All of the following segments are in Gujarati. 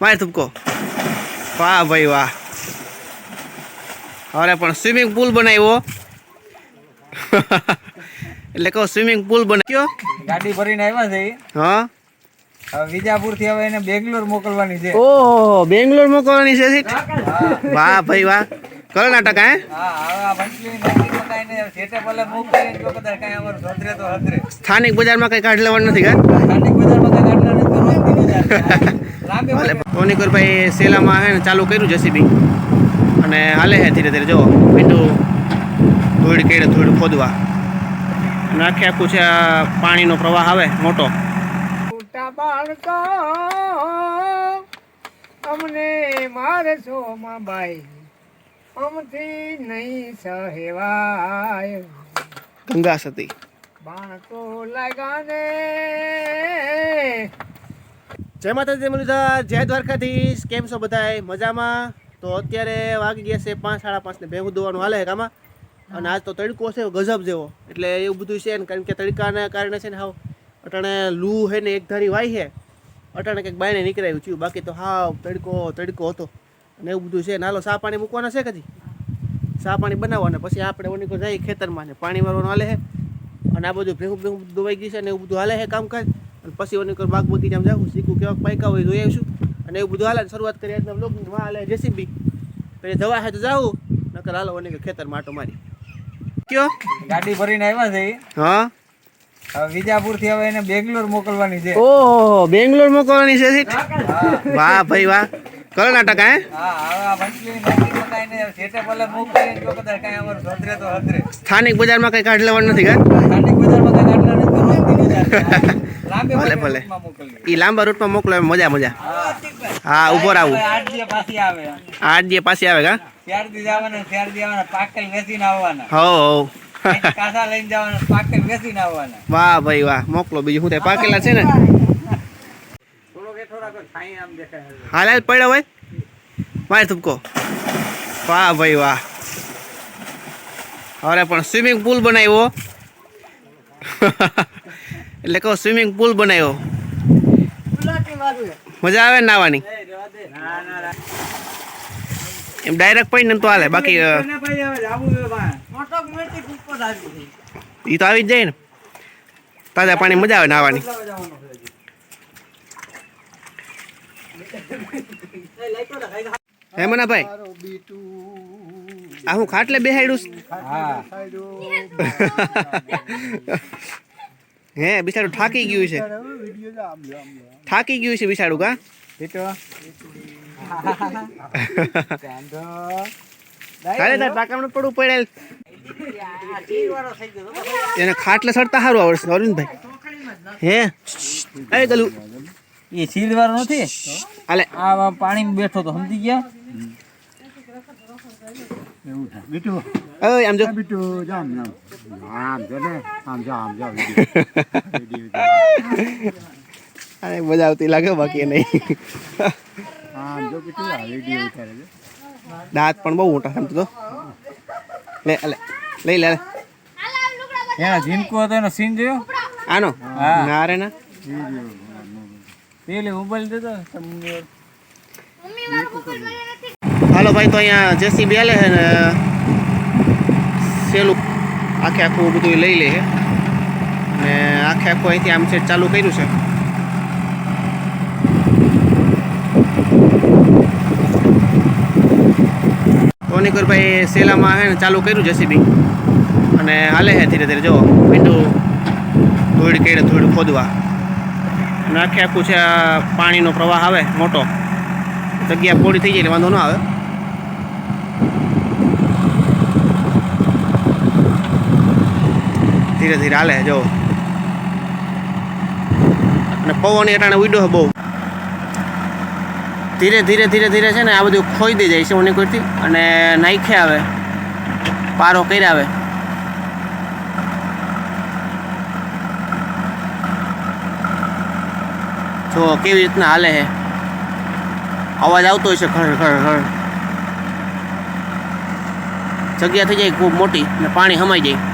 મારે તુપકો વાહ ભાઈ વાહ. હવે પણ સ્વિમિંગ પુલ બનાવ્યો. એટલે કહો સ્વિમિંગ પુલ બનાવ્યો. ગાડી ભરીને આવ્યા છે હા. વિજાપુરથી હવે એને બેંગ્લોર મોકલવાની છે. ઓહો બેંગ્લોર મોકલવાની છે સીટ? વાહ ભાઈ વાહ. કર્ણાટક હે. સ્થાનિક બજારમાં કઈ કાઢ લેવાનું નથી કા સ્થાનિક બજારમાં ટોનિકરભાઈ સેલામાં હે ને ચાલુ કર્યું જેસીબી. અને હાલે હે ધીરે ધીરે જો મીઠું ધૂળ કેડે ધૂળ ખોદવા. અને આખે આખું છે પાણીનો પ્રવાહ આવે મોટો. અમને મારશો માં બાઈ. અમથી નહીં સહેવાય. ગંગા સતી. બાળકો લગાને જય માતાજી મુરલીધર જય દ્વારકાધીશ. કેમ છો બધાય? મજામાં? તો અત્યારે વાગી ગયા છે પાંચ સાડા પાંચ ને ભેગું દોવાનું હાલે કામાં. અને આજ તો તડકો છે ગજબ જેવો. એટલે એવું બધું છે ને કારણ કે તડકાના કારણે છે ને હાવ અટાણે લૂ હે ને એક ધારી વાય છે અટાણે કંઈક બાયને નીકળાયું થયું. બાકી તો હાવ તડકો તડકો હતો. અને એવું બધું છે નાલો સા પાણી મૂકવાના છે કદી સા પાણી બનાવવાના. પછી આપણે ઓનીકો જઈએ ખેતરમાં ને પાણી મારવાનું હાલે છે. અને આ બધું ભેગું ભેગું દોવાઈ ગયું છે ને એવું બધું હાલે છે કામકાજ. પછી ઓનીકો બાગમતી બગીચામાં જાઉં શીખું કેવા પાયકા હોય જોઈ આવીશું. અને એવું બધું હાલે શરૂઆત કરી આજના બ્લોગમાં હાલે જેસીબી. પછી જવા હે તો જાવું નકર હાલો ઓનીકો ખેતર માટો મારી. કયો? ગાડી ભરીને આવ્યા છે હા? વિજાપુરથી હવે એને બેંગ્લોર મોકલવાની છે. ઓહો બેંગ્લોર મોકલવાની છે સીટ? વાહ ભાઈ વાહ. કર્ણાટક હે. સ્થાનિક બજારમાં કઈ કાઢ લેવાનું નથી કા સ્થાનિક બજારમાં ભલે, ભલે. એ લાંબા રૂટમાં મોકલો મજા મજા. હા. ઊભો આવું. આઠ પાછી આવે કા હો વાહ ભાઈ વાહ. મોકલો બીજું. શું થાય? પાકેલા છે ને? હાલ હાલ પડ્યો હોય. મારે થૂપકો વાહ ભાઈ વાહ. અરે પણ સ્વિમિંગ પુલ બનાવ્યો. એટલે કહો સ્વિમિંગ પુલ બનાવ્યો મજા આવે ને નાવાની ના ના ના. એમ ડાયરેક્ટ પડીને એમ તો હાલે બાકી ના. ઈ તો આવી જ જાય ને તાજા પાણી મજા આવે નાવાની. હે મના ભાઈ આ હું ખાટલે બેહાડ્યું છે? હા બિસાડું થાકી ગયું છે. થાકી ગયું છે બિસાડું કા? બેટો. ચાંદો. તારે તાર ટાકામાં પડવું પડેલ. વાળો થઈ ગયો એને ખાટલે સડતા સારું આવડશે અરવિંદભાઈ હે? ગલું. એ ચીલવાળો નથી? હાલે આ પાણી બેઠો તો સમજી ગયા? ઓય આમ જો અરે મજા આવતી લાગે બાકી નહીં દાંત પણ બહુ મોટા સમજો તો લે લે લઈ લે. એના જીનકો હતો એનો સીન જોયો આનો હા. ના રે ના પેલે મોબાઈલ દેતો તમને હાલો ભાઈ તો અહીંયા જેસી બેલે છે ને સેલું આખે આખું બધું લઈ લે છે. અને આખે આખું અહીંથી આમ છે ચાલુ કર્યું છે. ટોનિકરભાઈ સેલામાં છે ને ચાલુ કર્યું જેસીબી અને હાલે છે ધીરે ધીરે, જો મીંડું ધૂળ કેડે ધૂળ ખોદવા. અને આખે આખું છે પાણીનો પ્રવાહ આવે મોટો. જગ્યા પોળી થઈ જાય એટલે વાંધો ન આવે. ધીરે ધીરે હાલે, જો. અને પવન અટાણે ઉડ્યો છે બહુ. ધીરે ધીરે ધીરે ધીરે છે ને આ બધું ખોઈ દઈ જાય છે ઓની કોઈથી અને નાખે આવે. પારો કર્યા આવે. જો, કેવી રીતના હાલે છે. અવાજ આવતો હોય છે ખર ખર ખર જગ્યા થઈ જાય ખૂબ મોટી ને પાણી હમાઈ જાય.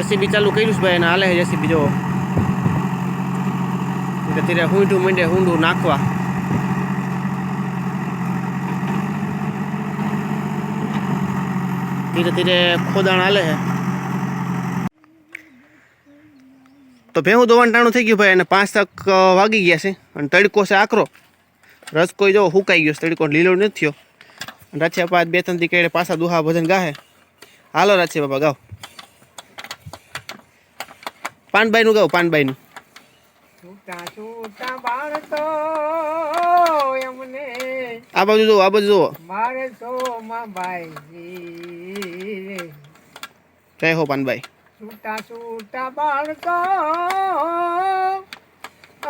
જેસીબી ચાલુ કર્યું છે ભાઈ, અને હાલે જેસીબી જો ધીરે હુંઠું મંડે હુંડું નાખવા. ધીરે ધીરે ખોદાણ હાલે છે. તો ભેહું દોવાનું ટાણું થઈ ગયું ભાઈ, અને પાંચ તક વાગી ગયા છે. અને તડકો છે આકરો. રસ કોઈ જો હુકાઈ ગયો તડકો લીલો નથી થયો. અને રાચે પાંચ બે ત્રણ દી કઈ પાછા દુહા ભજન ગાહે. હાલો રાચે બાબા ગાઓ. છૂટા બાળકો એમને આ બાજુ જુઓ આ બાજુ જુઓ. મારે તો બાઈ જય હો પાનભાઈ છૂટા છૂટા બાળકો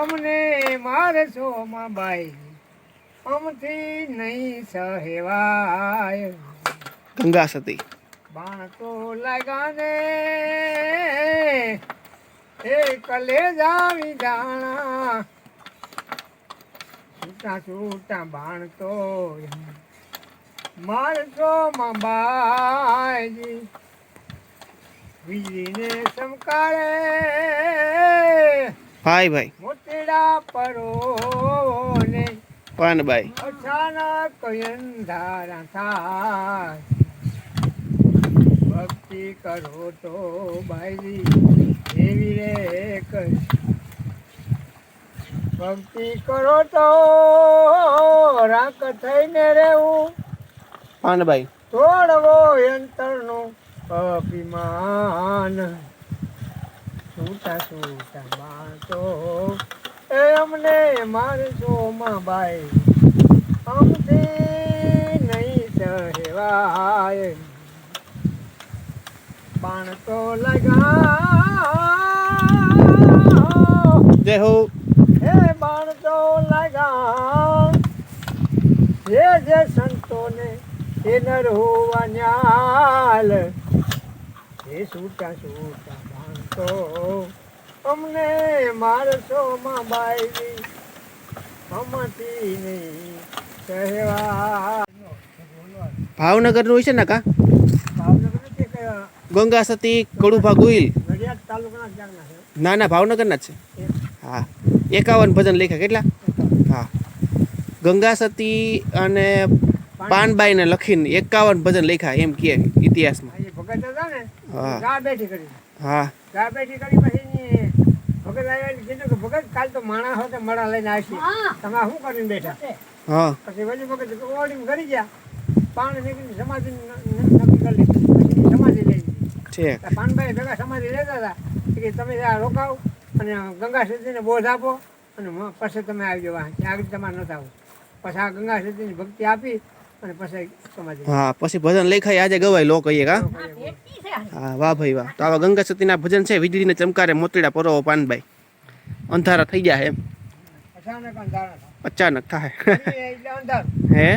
અમને મારે સોમાં બાઈ. અમથી નહીં સહેવાય. ગંગા સતી. બાણતો લગાને એ કલેજા વિજાણા છૂટા છૂટા બાણતો મારતો બાજી વીજળીને ચમકારે ભાઈ ભાઈ. મોટેડા પરોને. પાનબાઈ અચાનક અંધારા થાય. ભક્તિ કરો તો બાયરી એવી રે કરી ભક્તિ કરો તો રાખ થઈને રહેવું. પાનભાઈ તોડવો યંત્રનું અભિમાન. છૂટા છૂટા બાતો એ અમને મારજો માં બાઈ. અમથી નહીં સહેવાય. બાણ તો લગા જય હો. હે બાણ તો લગા જે જે સંતોને એ નર હોવા ન્યાલ. એ છૂટા છૂટા બાણ તો અમને મારશો માં બાઈ અમતી નહીં કહેવા. ભાવનગરનું છે ને કા ગંગા સતી કડુભા ગોહિલ. નડિયાદ તાલુકાના જાગના ના ના ભાવનગરના જ છે? હા. એકાવન ભજન લખ્યા કેટલા? હા. ગંગા સતી અને પાનબાઈને લખીને એકાવન ભજન લખ્યા એમ કહે ઇતિહાસમાં. આ ભગત હતા ને હા. ગા બેઠી કરી. હા. છે. પાનભાઈ ભેગા સમાધિ લેતા હતા. કે તમે આ રોકાવ અને ગંગા સિદ્ધિને બોધ આપો અને પછી તમે આવી જવા અહીં. આગળ તમારે નતા આવું પછી આ ગંગા સિદ્ધિની ભક્તિ આપી અને પછી સમાધિ. હા પછી ભજન લખાય. આજે ગવાય લો કહીએ કા હા વાહ ભાઈ વાહ. તો આવા ગંગા સતીના ભજન છે વીજળીને ચમકારે મોતીડા પરોવો પાનભાઈ. અંધારા થઈ ગયા એમ. અચાનક થાય. હે?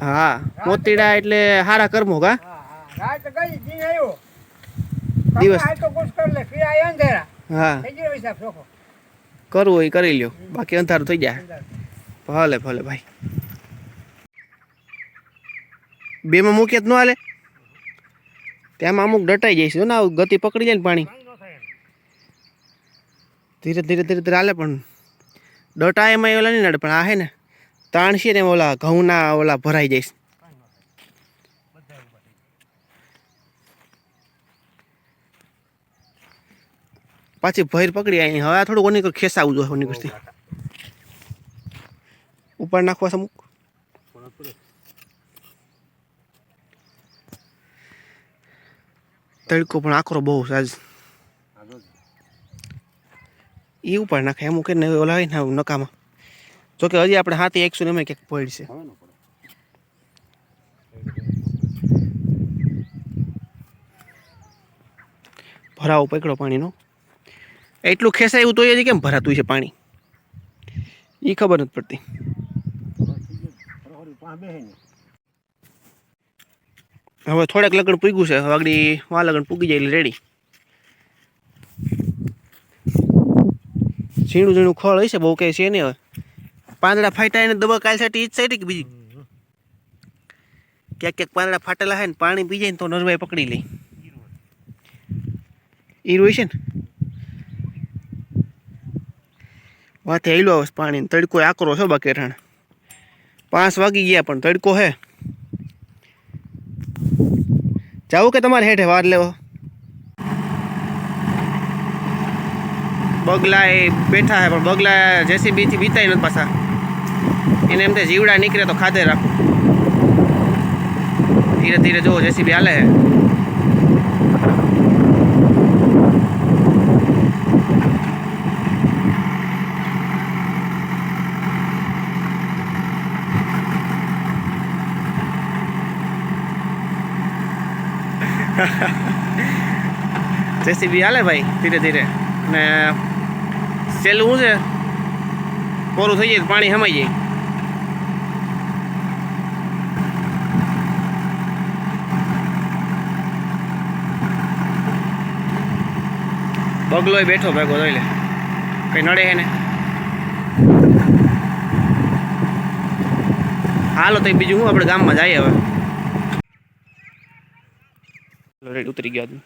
હા મોતીડા એટલે હારા કર્મો કા રાત ગઈ દિન આવ્યો. દિવસ. આ તો કુછ કર લે ફિર આયા અંધેરા હા. થઈ ગયો હિસાબ સોખો કરવું હોય એ કરી લ્યો. બાકી અંધારું થઈ જાય. ભલે ભલે ભાઈ. બેમાં મૂકીએ જ ન હાલે. તેમાં અમુક ડટાઈ જાય છે. ને આવું ગતિ પકડી જાય ને પાણી. ધીરે ધીરે ધીરે ધીરે હાલે પણ ડટા એમાં ઓલા નહીં નડે પણ આ હે ને તાણશે ને ઓલા ઘઉંના ઓલા ભરાઈ જાય છે. પાછી ભૈર પકડી આવી હવે થોડું ઓની ખેસાવું જોઈએ ઓની કરતી ઉપર નાખવા અમુક. તડકો પણ આકરો બહુ સાજ એ ઉપર નાખે અમુક ને ઓલા હોય ને નકામાં. જોકે હજી આપણે હાથી એકસો ને એમાં ક્યાંક પડશે ભરાવો પકડો પાણીનો. એટલું ખેંચાયું તો હજી કેમ ભરાતું છે પાણી? એ ખબર નથી પડતી. હવે થોડાક લગણ પૂગ્યું છે, હવે વા લગણ પૂગી જાય એટલે રેડી ઝીણું ઝીણું ખળ હશે, બહુ કઈ છે નહીં હવે. પાંદડા ફાટ્યા એને દવા કાલ સાટી ઈજ સાઈડ કે બીજી? ક્યાંક ક્યાંક પાંદડા ફાટેલા છે ને પાણી પી જાય ને તો નરવાઈ પકડી લે. એ રોય છે ને? વાતે આયલો આવે પાણી તડકો આકરો છો બાકી પાંચ વાગી ગયા પણ તડકો હે. જાવું કે તમારે હેઠે વાર લેવો. બગલા એ બેઠા હે, પણ બગલા જેસીબીથી બીતાય નથી પાછા. એને એમ તે જીવડા નીકળે તો ખાધે રાખો. ધીરે ધીરે જો જેસીબી હાલે હે. જેસીબી હાલે ભાઈ, ધીરે ધીરે. ને સહેલું શું છે? કોરું થઈ જાય પાણી સમાઈ જાય? બગલોય બેઠો ભેગો જોઈ લે. કઈ નડે હે ને? હાલો તો બીજું હું આપણે ગામમાં જઈએ હવે. રેડ ઉતરી ગયા